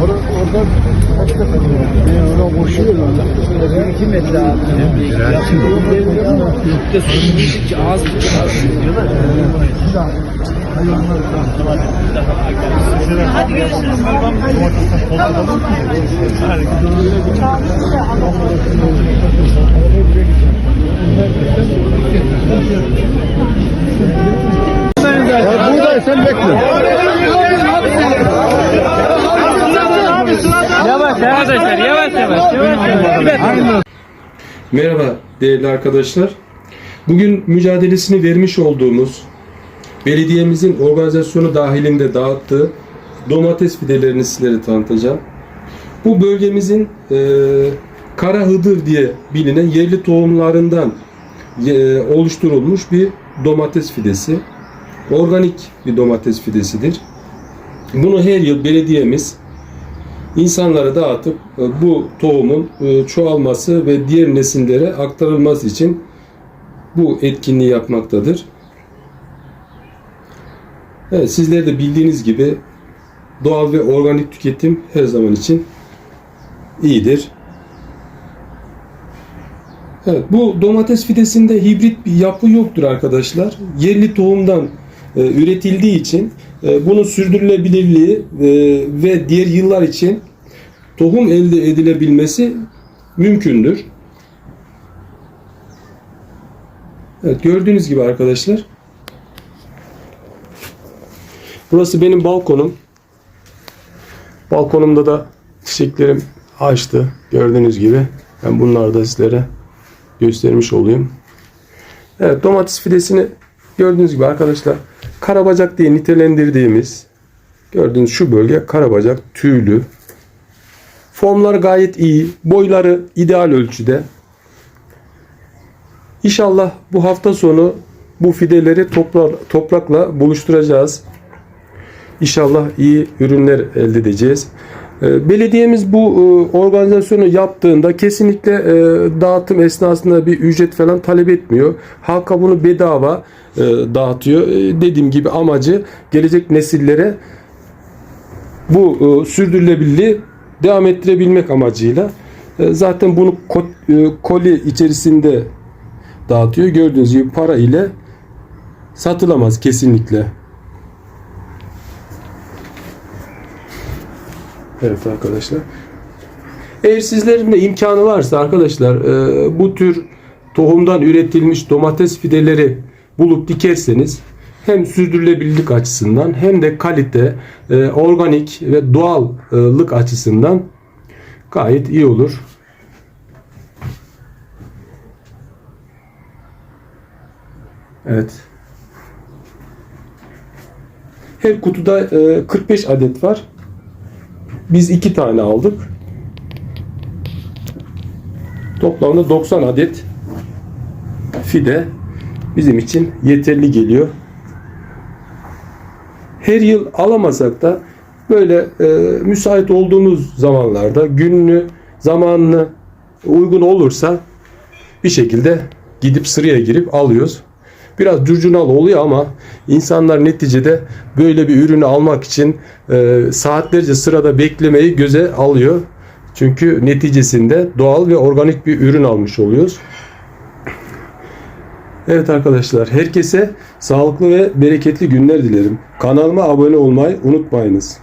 Oradan orada koşuyor orada. Kim etti abi? Yurtta sorun ki ağız ağız diyorlar. Ya arkadaşlar yavaş yavaş. Merhaba değerli arkadaşlar. Bugün mücadelesini vermiş olduğumuz belediyemizin organizasyonu dahilinde dağıttığı domates fidelerini sizlere tanıtacağım. Bu bölgemizin e, Kara Hıdır diye bilinen yerli tohumlarından e, oluşturulmuş bir domates fidesi. Organik bir domates fidesidir. Bunu her yıl belediyemiz insanlara dağıtıp e, bu tohumun e, çoğalması ve diğer nesillere aktarılması için bu etkinliği yapmaktadır. Evet, sizler de bildiğiniz gibi doğal ve organik tüketim her zaman için iyidir. Evet, bu domates fidesinde hibrit bir yapı yoktur arkadaşlar. Yerli tohumdan üretildiği için e, bunun sürdürülebilirliği e, ve diğer yıllar için tohum elde edilebilmesi mümkündür. Evet, gördüğünüz gibi arkadaşlar. Burası benim balkonum. Balkonumda da çiçeklerim açtı. Gördüğünüz gibi. Ben bunları da sizlere göstermiş olayım. Evet domates fidesini gördüğünüz gibi arkadaşlar karabacak diye nitelendirdiğimiz gördüğünüz şu bölge karabacak tüylü. Formlar gayet iyi. Boyları ideal ölçüde. İnşallah bu hafta sonu bu fideleri topla, toprakla buluşturacağız. İnşallah iyi ürünler elde edeceğiz. Ee, Belediyemiz bu e, organizasyonu yaptığında kesinlikle e, dağıtım esnasında bir ücret falan talep etmiyor. Halka bunu bedava e, dağıtıyor. Dediğim gibi amacı gelecek nesillere bu sürdürülebilirliği devam ettirebilmek amacıyla. Zaten bunu ko- koli içerisinde dağıtıyor. Gördüğünüz gibi para ile satılamaz kesinlikle. Evet arkadaşlar. Eğer sizlerin de imkanı varsa arkadaşlar e, bu tür tohumdan üretilmiş domates fideleri bulup dikerseniz hem sürdürülebilirlik açısından hem de kalite, e, organik ve doğallık açısından gayet iyi olur. Evet. Her kutuda e, 45 adet var. Biz iki tane aldık. Toplamda 90 adet fide bizim için yeterli geliyor. Her yıl alamasak da böyle e, müsait olduğumuz zamanlarda gününü, zamanını uygun olursa bir şekilde gidip sıraya girip alıyoruz. Biraz curcunal oluyor ama insanlar neticede böyle bir ürünü almak için e, saatlerce sırada beklemeyi göze alıyor. Çünkü neticesinde doğal ve organik bir ürün almış oluyoruz. Evet arkadaşlar herkese sağlıklı ve bereketli günler dilerim. Kanalıma abone olmayı unutmayınız.